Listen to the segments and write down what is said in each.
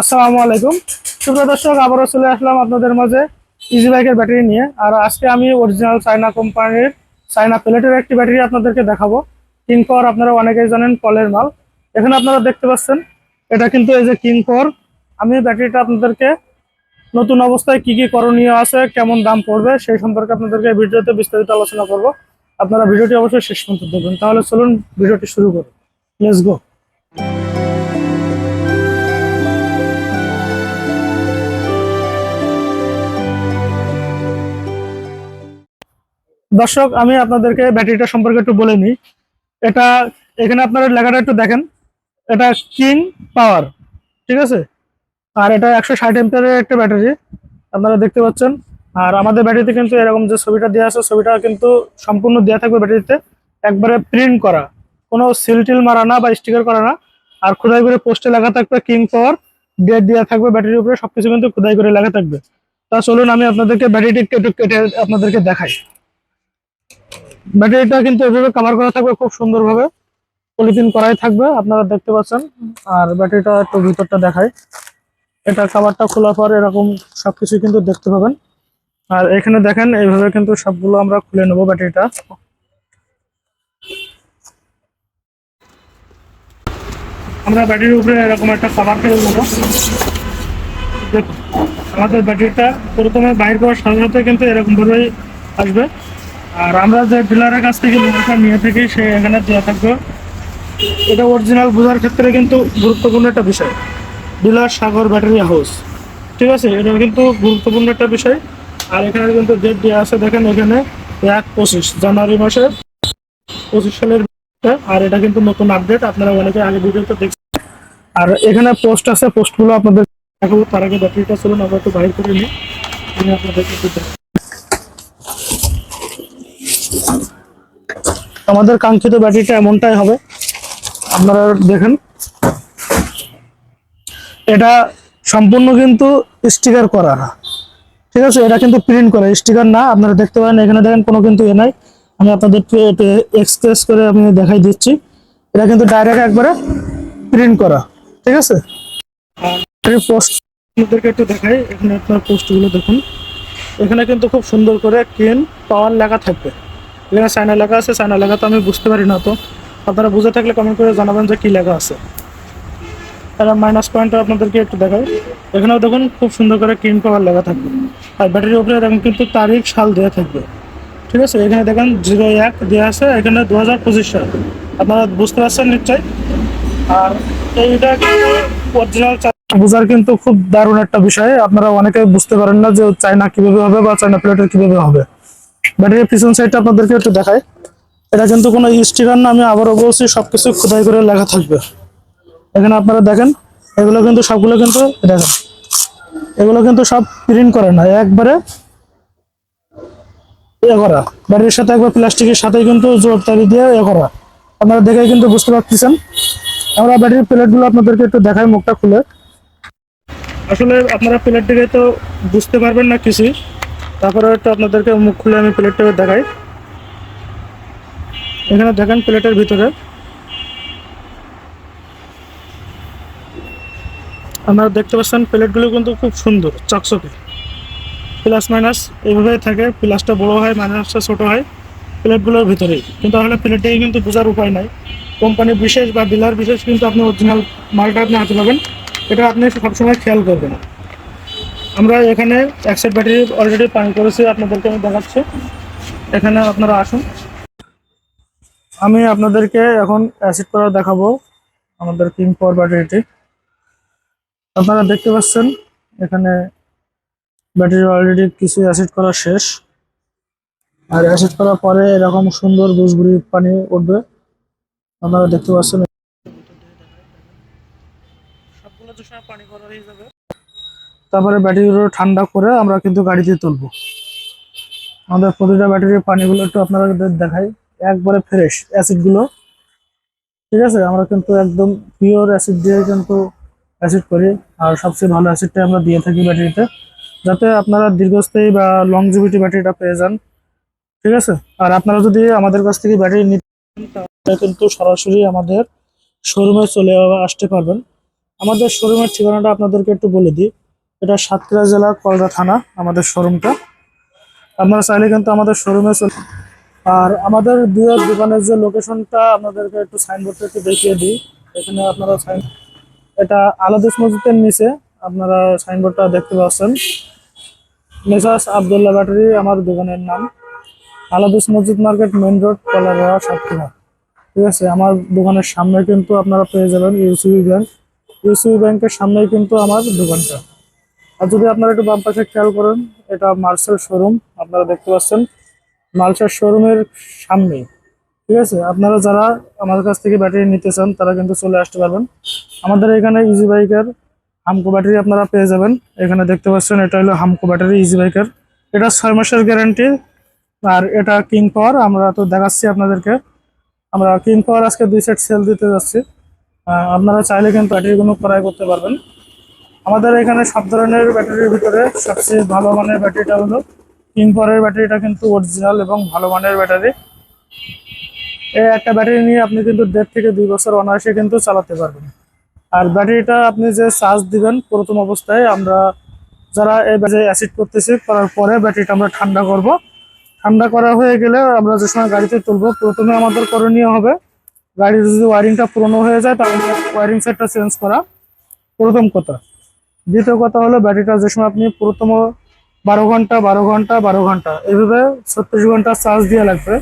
আসসালামু আলাইকুম। সুপ্রিয় দর্শক, আবারও চলে আসলাম আপনাদের মাঝে ইজি বাইকের ব্যাটারি নিয়ে। আর আজকে আমি অরিজিনাল চায়না কোম্পানির চায়না প্লেটের একটি ব্যাটারি আপনাদেরকে দেখাবো। কিং পাওয়ার আপনারা অনেকেই জানেন, কলের মাল। এখানে আপনারা দেখতে পাচ্ছেন, এটা কিন্তু এই যে কিং পাওয়ার আমি ব্যাটারিটা আপনাদেরকে নতুন অবস্থায় কি কি করণীয় আছে, কেমন দাম পড়বে, সেই সম্পর্কে আপনাদেরকে ভিডিওতে বিস্তারিত আলোচনা করব। আপনারা ভিডিওটি অবশ্যই শেষ পর্যন্ত দেখবেন। তাহলে চলুন, ভিডিওটি শুরু করুন লেটস গো দর্শক, আমি আপনাদেরকে ব্যাটারিটা সম্পর্কে একটু বলে নিই। এটা এখানে আপনারা লেখাটা একটু দেখেন। এটা কিং পাওয়ার, ঠিক আছে? আর এটা একশো ষাট এমপিয়ারের একটা ব্যাটারি, আপনারা দেখতে পাচ্ছেন। আর আমাদের ব্যাটারিতে কিন্তু এরকম যে ছবিটা দেওয়া আছে, ছবিটা কিন্তু সম্পূর্ণ দেওয়া থাকবে ব্যাটারিতে। একবারে প্রিন্ট করা, কোনো সিল টিল মারা না বা স্টিকার করা না। আর খোদাই করে পোস্টে লেখা থাকবে কিং পাওয়ার ডেট দেওয়া থাকবে ব্যাটারির উপরে, সবকিছু কিন্তু খোদাই করে লেখা থাকবে। তা চলুন, আমি আপনাদেরকে ব্যাটারিটি একটু কেটে আপনাদেরকে দেখাই। ব্যাটারিটা কিন্তু এভাবে কভার করা থাকবে খুব সুন্দরভাবে। পলিথিন করাই থাকবে, আপনারা দেখতে পাচ্ছেন। আর ব্যাটারিটা একটু ভিতরটা দেখায় এটা কাভারটা খোলার পর এরকম সবকিছু কিন্তু দেখতে পাবেন। আর এখানে দেখেন, এইভাবে কিন্তু সবগুলো আমরা খুলে নেব ব্যাটারিটা আমরা ব্যাটারির উপরে এরকম একটা কাভার ফেলে নেব। আমাদের ব্যাটারিটা প্রথমে বাইর করার সাথে সাথে কিন্তু এরকম ভাবেই আসবে। আর আমরা যে ডিলারের কাছ থেকে লোনটা নিয়ে থাকি সে এখানে দেওয়া থাকবে। এটা অরিজিনাল বোঝার ক্ষেত্রে কিন্তু গুরুত্বপূর্ণ একটা বিষয়। Dealer Sagar battery house. ঠিক আছে? এটা কিন্তু গুরুত্বপূর্ণ একটা বিষয়। আর এখানে কিন্তু ডেট দেওয়া আছে, দেখেন এখানে এক পঁচিশ, জানুয়ারি মাসের পঁচিশ সালের আর এটা কিন্তু নতুন আপডেট আপনারা অনেকে আগে ভিডিওতে দেখছেন। আর এখানে পোস্ট আছে পোস্টগুলো আপনাদের দেখাবো। তার আগে ব্যাটারিটা চলুন, আমরা একটু বাইর করে নিই। আপনাদেরকে। আমাদের কাঙ্ক্ষিত ব্যাটারিটা এমনটাই হবে। আপনারা দেখেন। এটা সম্পূর্ণ কিন্তু স্টিকার করা। না ঠিক আছে? এটা কিন্তু প্রিন্ট করা। স্টিকার না, আপনারা দেখতে পারেন। এখানে দেখেন কোনো কিন্তু এ নাই। আমি আপনাদের এক্সপ্রেস করে আমি দেখাই দিচ্ছি। এটা কিন্তু ডাইরেক্ট একবারে প্রিন্ট করা। ঠিক আছে? আপনাদেরকে একটু দেখাই। এখানে আপনার পোস্টগুলো দেখুন। এখানে কিন্তু খুব সুন্দর করে কেন পাওয়ার লেখা থাকবে। এখানে চায়না লেখা আছে চায়না লেখা তো আমি বুঝতে পারি না তো। আপনারা বুঝে থাকলে কমেন্ট করে জানাবেন যে কি লেখা আছে। তারা মাইনাস পয়েন্টটা আপনাদেরকে একটু দেখাই। এখানেও দেখুন, খুব সুন্দর করে ক্রিম পাওয়ার লেখা থাকবে। আর ব্যাটারির উপরে দেখুন কিন্তু তারিখ, সাল দেওয়া থাকবে। ঠিক আছে? এখানে দেখেন জিরো এক দেওয়া আছে, এখানে দু হাজার পঁচিশ সাল। আপনারা বুঝতে পারছেন নিশ্চয়ই? আর এইটা কিন্তু অরিজিনাল বোঝার কিন্তু খুব দারুণ একটা বিষয়। আপনারা অনেকে বুঝতে পারেন না যে চায়না কীভাবে হবে বা চায়না প্লেটের কীভাবে হবে। ব্যাটারির পিছন সাইডটা আপনাদেরকে একটু দেখাই। এটা কিন্তু কোনো স্টিকার না, আমি আবারও বলছি, সবকিছু খোদাই করে লেখা থাকবে। এখানে আপনারা দেখেন, এগুলো কিন্তু সবগুলো কিন্তু দেখেন, এগুলো কিন্তু সব প্রিন্ট করে না, একবারে ইয়ে করা। ব্যাটারির সাথে একবার প্লাস্টিকের সাথে কিন্তু জোর তারি দিয়ে ইয়ে করা। আপনারা দেখে কিন্তু বুঝতে পারতেছেন। আমরা ব্যাটারির প্লেটগুলো আপনাদেরকে একটু দেখাই মুখটা খুলে। আসলে আপনারা প্লেট দেখে তো বুঝতে পারবেন না কিছুই। তারপরে একটু আপনাদেরকে মুখ খুলে আমি প্লেটটাকে দেখাই। এখানে দেখেন প্লেটের ভিতরে। আপনারা দেখতে পাচ্ছেন প্লেটগুলো কিন্তু খুব সুন্দর, চকচকে। প্লাস মাইনাস এইভাবেই থাকে, প্লাসটা বড় হয়, মাইনাসটা ছোট হয় প্লেটগুলোর ভিতরেই। কিন্তু আসলে প্লেটেই কিন্তু বোঝার উপায় নাই। কোম্পানি বিশেষ বা ডিলার বিশেষ কিন্তু আপনি অরিজিনাল মালটা আপনি হাতে পাবেন। এটা আপনি সবসময় খেয়াল করবেন। আমরা এখানে এক সেট ব্যাটারি অলরেডি পানি করেছি, আপনাদেরকে আমি দেখাচ্ছি। এখানে আপনারা আসুন। আমি আপনাদেরকে এখন অ্যাসিড করা দেখাবো, আমাদের কিং পাওয়ার ব্যাটারিটি আপনারা দেখতে পাচ্ছেন, এখানে ব্যাটারি অলরেডি কিছু অ্যাসিড করা শেষ। আর অ্যাসিড করার পরে এরকম সুন্দর গুজগুড়ি পানি উঠবে। আপনারা দেখতে পাচ্ছেন। সবগুলো পানি করা হয়ে যাবে। তারপরে ব্যাটারিগুলো ঠান্ডা করে আমরা কিন্তু গাড়িতে তুলবো। আমাদের প্রতিটা ব্যাটারির পানিগুলো একটু আপনাদের দেখাই। একবারে ফ্রেশ অ্যাসিডগুলো ঠিক আছে? আমরা কিন্তু একদম পিওর অ্যাসিড দিয়ে কিন্তু অ্যাসিড করি। আর সবচেয়ে ভালো অ্যাসিডটা আমরা দিয়ে থাকি ব্যাটারিতে। যাতে আপনারা দীর্ঘস্থায়ী বা লংজিভিটি ব্যাটারিটা পেয়ে যান। ঠিক আছে? আর আপনারা যদি আমাদের কাছ থেকে ব্যাটারি নিতে তাহলে কিন্তু সরাসরি আমাদের শোরুমে চলে আসতে পারবেন। আমাদের শোরুমের ঠিকানাটা আপনাদেরকে একটু বলে দিই। এটা সাতক্ষীরা জেলা কলরা থানা, আমাদের শোরুমটা। আপনারা চাইলে কিন্তু আমাদের শোরুমে চলে আর আমাদের দুয়ের দোকানের যে লোকেশনটা আপনাদেরকে একটু সাইনবোর্ডটা একটু দেখিয়ে দিই। এখানে আপনারা সাইন এটা আলাদিস মসজিদের নিচে আপনারা সাইনবোর্ডটা দেখতে পাচ্ছেন। মেসাস আবদুল্লাহ ব্যাটারি আমার দোকানের নাম। আলাদিস মসজিদ market main road Kalaroa Satkhira. ঠিক আছে, আমার দোকানের সামনে কিন্তু আপনারা পেয়ে যাবেন ইউসিবি ব্যাংক। ইউসিবি ব্যাংকের সামনেই কিন্তু আমার দোকানটা। আর যদি আপনারা একটু বাম পাশে খেয়াল করেন, এটা মার্সেল শোরুম আপনারা দেখতে পাচ্ছেন। মার্সেল শোরুমের সামনে, ঠিক আছে? আপনারা যারা আমাদের কাছ থেকে ব্যাটারি নিতে চান, তারা কিন্তু চলে আসতে পারবেন। আমাদের এখানে ইজি বাইকের হামকো ব্যাটারি আপনারা পেয়ে যাবেন। এখানে দেখতে পাচ্ছেন, এটা হলো হামকো ব্যাটারি ইজি বাইকের এটা ছয় মাসের গ্যারান্টি আর এটা কিং পাওয়ার আমরা তো দেখাচ্ছি আপনাদেরকে। আমরা কিং পাওয়ার আজকে দুই সেট সেল দিতে যাচ্ছি। আপনারা চাইলে কিন্তু ব্যাটারিগুলো ক্রয় করতে পারবেন। আমাদের এখানে সব ধরনের ব্যাটারির ভিতরে সবচেয়ে ভালো মানের ব্যাটারিটা হলো কিং পাওয়ারের ব্যাটারিটা কিন্তু অরিজিনাল এবং ভালো মানের ব্যাটারি। এই একটা ব্যাটারি নিয়ে আপনি কিন্তু দেড় থেকে দুই বছর অনায়াসে কিন্তু চালাতে পারবেন। আর ব্যাটারিটা আপনি যে চার্জ দিবেন প্রথম অবস্থায় আমরা যারা এই ব্যাটারি অ্যাসিড করতেছি, করার পরে ব্যাটারিটা আমরা ঠান্ডা করব। ঠান্ডা করা হয়ে গেলে আমরা যে সময় গাড়িতে তুলবো, প্রথমে আমাদের করণীয় হবে গাড়ির যদি ওয়ারিংটা পুরনো হয়ে যায়, তাহলে ওয়ারিং সেটটা চেঞ্জ করা। প্রথম কথা। দ্বিতীয় কথা হলো ব্যাটারিটা যে সময় আপনি প্রথম বারো ঘণ্টা বারো ঘণ্টা বারো ঘণ্টা। এইভাবে ছত্রিশ ঘণ্টা চার্জ দেওয়া লাগবে।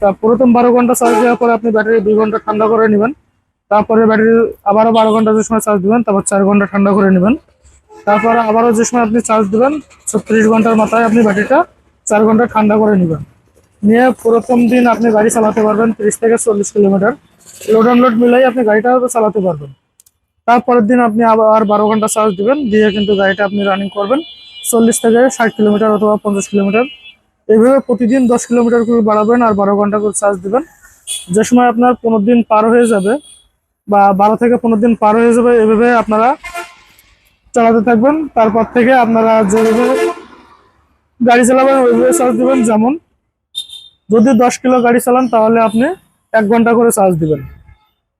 তা প্রথম বারো ঘণ্টা চার্জ দেওয়ার পরে আপনি ব্যাটারি দুই ঘণ্টা ঠান্ডা করে নেবেন। তারপরে ব্যাটারি আবারও বারো ঘণ্টা যে সময় চার্জ দিবেন, তারপর চার ঘণ্টা ঠান্ডা করে নেবেন। তারপরে আবারও যে সময় আপনি চার্জ দিবেন, ছত্রিশ ঘণ্টার মাথায় আপনি ব্যাটারিটা চার ঘণ্টা ঠান্ডা করে নেবেন। নিয়ে প্রথম দিন আপনি গাড়ি চালাতে পারবেন তিরিশ থেকে চল্লিশ কিলোমিটার। লোড আনলোড মিলাই আপনি গাড়িটা চালাতে পারবেন। তারপরের দিন আপনি আবার বারো ঘণ্টা চার্জ দিবেন, দিয়ে কিন্তু গাড়িটা আপনি রানিং করবেন চল্লিশ থেকে ষাট কিলোমিটার অথবা পঞ্চাশ কিলোমিটার এইভাবে প্রতিদিন দশ কিলোমিটার করে বাড়াবেন আর বারো ঘণ্টা করে চার্জ দিবেন। যে সময় আপনার পনেরো দিন পার হয়ে যাবে বা বারো থেকে পনেরো দিন পার হয়ে যাবে, এভাবে আপনারা চালাতে থাকবেন। তারপর থেকে আপনারা যেভাবে গাড়ি চালাবেন, ওইভাবে চার্জ দিবেন। যেমন যদি দশ কিলো গাড়ি চালান, তাহলে আপনি এক ঘণ্টা করে চার্জ দিবেন।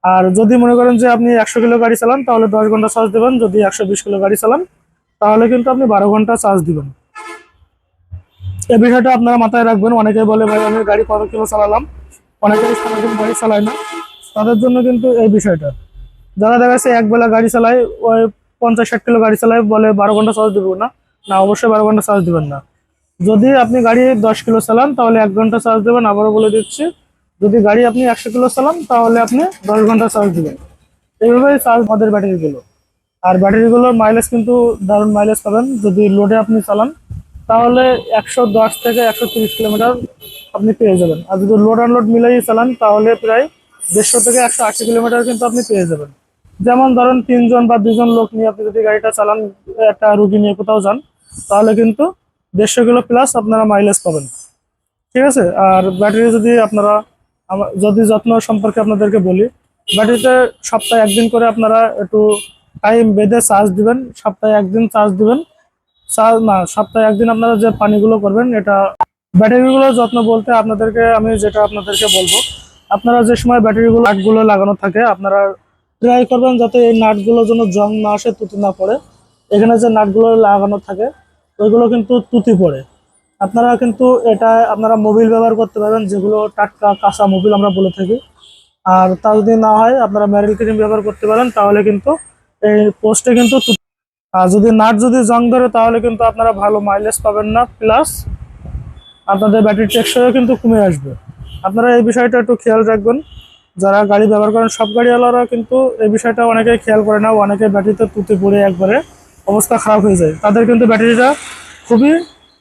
আর যদি মনে করেন যে আপনি একশো কিলো গাড়ি চালান, তাহলে দশ ঘণ্টা চার্জ দেবেন। যদি একশো বিশ কিলো গাড়ি চালান, তাহলে কিন্তু আপনি বারো ঘণ্টা চার্জ দিবেন। এই বিষয়টা আপনারা মাথায় রাখবেন। অনেকে বলে, ভাই, আমি গাড়ি কত কিলো চালালাম? অনেকে সারাদিন গাড়ি চালায় না। তাদের জন্য কিন্তু এই বিষয়টা। যারা দেখা যাচ্ছে এক বেলা গাড়ি চালায়, ওই পঞ্চাশ, ষাট কিলো গাড়ি চালায়, বলে বারো ঘণ্টা চার্জ দেবো না। না, অবশ্যই বারো ঘণ্টা চার্জ দিবেন না। যদি আপনি গাড়ি দশ কিলো চালান, তাহলে এক ঘণ্টা চার্জ দেবেন। আবারও বলে দিচ্ছি যদি গাড়ি আপনি একশো কিলো চালান, তাহলে আপনি দশ ঘণ্টা চার্জ দিবেন। এইভাবেই চার্জ আমাদের ব্যাটারিগুলো আর ব্যাটারিগুলোর মাইলেজ কিন্তু দারুণ মাইলেজ পাবেন। যদি লোডে আপনি চালান, তাহলে একশো দশ থেকে একশো তিরিশ কিলোমিটার আপনি পেয়ে যাবেন। আর যদি লোড আনলোড মিলাই চালান, তাহলে প্রায় দেড়শো থেকে একশো আশি কিলোমিটার কিন্তু আপনি পেয়ে যাবেন। যেমন ধরেন, তিনজন বা দুজন লোক নিয়ে আপনি যদি গাড়িটা চালান, একটা রুগী নিয়ে কোথাও যান, তাহলে কিন্তু দেড়শো কিলো প্লাস আপনারা মাইলেজ পাবেন। ঠিক আছে? আর ব্যাটারি যদি আপনারা যদি যত্ন সম্পর্কে আপনাদেরকে বলি ব্যাটারিতে সপ্তাহে একদিন করে আপনারা একটু টাইম বেঁধে চার্জ দিবেন, সপ্তাহে একদিন চার্জ দিবেন। চার্জ না, সপ্তাহে একদিন আপনারা যে পানিগুলো করবেন, এটা ব্যাটারিগুলো যত্ন বলতে আপনাদেরকে আমি যেটা আপনাদেরকে বলব, আপনারা যে সময় ব্যাটারিগুলো নাটগুলো লাগানো থাকে, আপনারা ট্রাই করবেন যাতে এই নাটগুলো যেন জং না আসে, তুতি না পড়ে। এখানে যে নাটগুলো লাগানো থাকে, ওইগুলো কিন্তু তুতি পড়ে। আপনারা কিন্তু এটা আপনারা মোবিল ব্যবহার করতে পারবেন, যেগুলো টাটকা কাঁচা মোবিল আমরা বলে থাকি। আর তা যদি না হয়, আপনারা ম্যারিল ক্রিম ব্যবহার করতে পারেন, তাহলে কিন্তু এই পোস্টে কিন্তু আর যদি নাট যদি জং ধরে, তাহলে কিন্তু আপনারা ভালো মাইলেজ পাবেন না প্লাস আপনাদের ব্যাটারি টেকসইও কিন্তু কমে আসবে। আপনারা এই বিষয়টা একটু খেয়াল রাখবেন। যারা গাড়ি ব্যবহার করেন, সব গাড়িওয়ালারা কিন্তু এই বিষয়টা অনেকে খেয়াল করে না, অনেকে ব্যাটারিতে তুতে পড়ে একবারে অবস্থা খারাপ হয়ে যায়। তাদের কিন্তু ব্যাটারিটা খুবই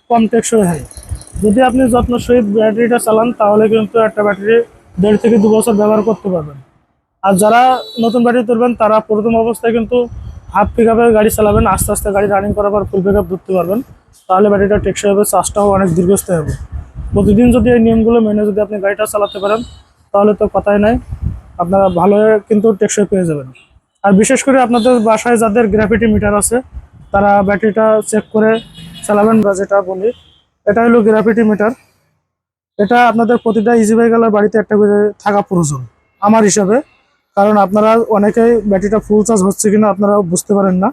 কম টেকসই হয় যদি আপনি যত্ন সহিত ব্যাটারিটা চালান, তাহলে কিন্তু একটা ব্যাটারি দেড় থেকে দু বছর ব্যবহার করতে পারবেন। আর যারা নতুন ব্যাটারি তুলবেন, তারা প্রথম অবস্থায় কিন্তু হাফ পিক আপের গাড়ি চালাবেন, আস্তে আস্তে গাড়ি রানিং করার পর ফুল পিক আপ ধরতে পারবেন। তাহলে ব্যাটারিটা টেকসই হবে চার্জটাও অনেক দীর্ঘস্থায়ী হবে। প্রতিদিন যদি এই নিয়মগুলো মেনে যদি আপনি গাড়িটা চালাতে পারেন, তাহলে তো কথাই নাই। আপনারা ভালো কিন্তু টেকসই পেয়ে যাবেন। আর বিশেষ করে আপনাদের বাসায় যাদের গ্রাফিটি মিটার আছে, তারা ব্যাটারিটা চেক করে চালাবেন বা যেটা বলি এটা হলো গ্রাফিটি মিটার এটা আপনাদের প্রতিটা ইজি বাইকালার বাড়িতে একটা করে থাকা প্রয়োজন, আমার হিসাবে। কারণ আপনারা অনেকেই ব্যাটারিটা ফুল চার্জ হচ্ছে কিনা আপনারা বুঝতে পারেন না।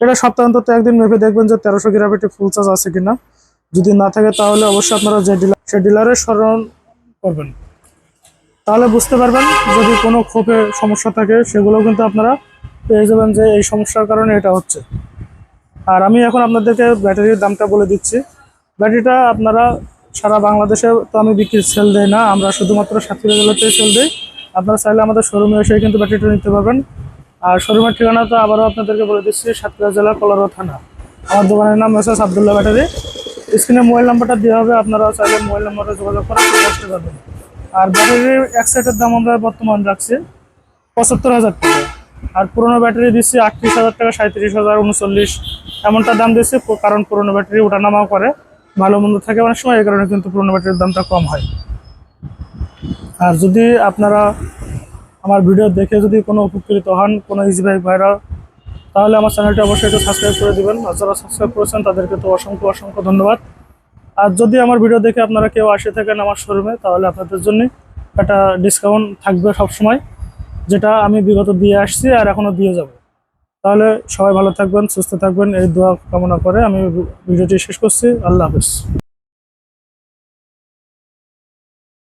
এটা সপ্তাহ অন্তত একদিন মেপে দেখবেন যে তেরোশো ব্যাটারি ফুল চার্জ আছে কিনা। যদি না থাকে তাহলে অবশ্যই আপনারা যে ডিলার সে ডিলারের স্মরণ করবেন। তাহলে বুঝতে পারবেন, যদি কোনো ক্ষোভে সমস্যা থাকে, সেগুলো কিন্তু আপনারা পেয়ে যাবেন যে এই সমস্যার কারণে এটা হচ্ছে। আর আমি এখন আপনাদেরকে ব্যাটারির দামটা বলে দিচ্ছি। ব্যাটারিটা আপনারা সারা বাংলাদেশে তো আমি বিক্রি সেল দেয় না, আমরা শুধুমাত্র সাতক্ষীরা জেলাতে সেল দিই। আপনারা চাইলে আমাদের শোরুমে এসে কিন্তু ব্যাটারিটা নিতে পারবেন। আর শোরুমের ঠিকানা তো আবারও আপনাদেরকে বলে দিচ্ছি, সাতক্ষীরা জেলা, কলারো থানা। আমার দোকানের নাম মেসাজ আবদুল্লাহ ব্যাটারি। স্ক্রিনে মোবাইল নাম্বারটা দেওয়া হবে আপনারা চাইলে মোবাইল নাম্বারে যোগাযোগ করে আসতে পারবেন। আর ব্যাটারির এক সেটের দাম আমরা বর্তমান রাখছি পঁচাত্তর হাজার টাকা। আর পুরোনো ব্যাটারি দিচ্ছি আটত্রিশ হাজার টাকা সাঁত্রিশ হাজার, উনচল্লিশ। এমনটা দাম দিচ্ছি, কারণ পুরোনো ব্যাটারি ওঠানামাও করে ভালো মন্দ থাকে অনেক সময়, এই কারণে কিন্তু পুরোনো ব্যাটারির দামটা কম হয়। আর যদি আপনারা আমার ভিডিও দেখে যদি কোনো উপকৃত হন, কোনো ইজি বাইক ভাইরা তাহলে আমার চ্যানেলটি অবশ্যই একটু সাবস্ক্রাইব করে দিবেন। আর যারা সাবস্ক্রাইব করেছেন, তাদেরকে তো অসংখ্য অসংখ্য ধন্যবাদ। আর যদি আমার ভিডিও দেখে আপনারা কেউ আসে থাকেন আমার শোরুমে তাহলে আপনাদের জন্য একটা ডিসকাউন্ট থাকবে সবসময়। যেটা আমি বিগত দিয়ে আসছি আর এখনও দিয়ে যাব। তাহলে সবাই ভালো থাকবেন, সুস্থ থাকবেন, এই দোয়া কামনা করে আমি ভিডিওটি শেষ করছি। আল্লাহ হাফেজ।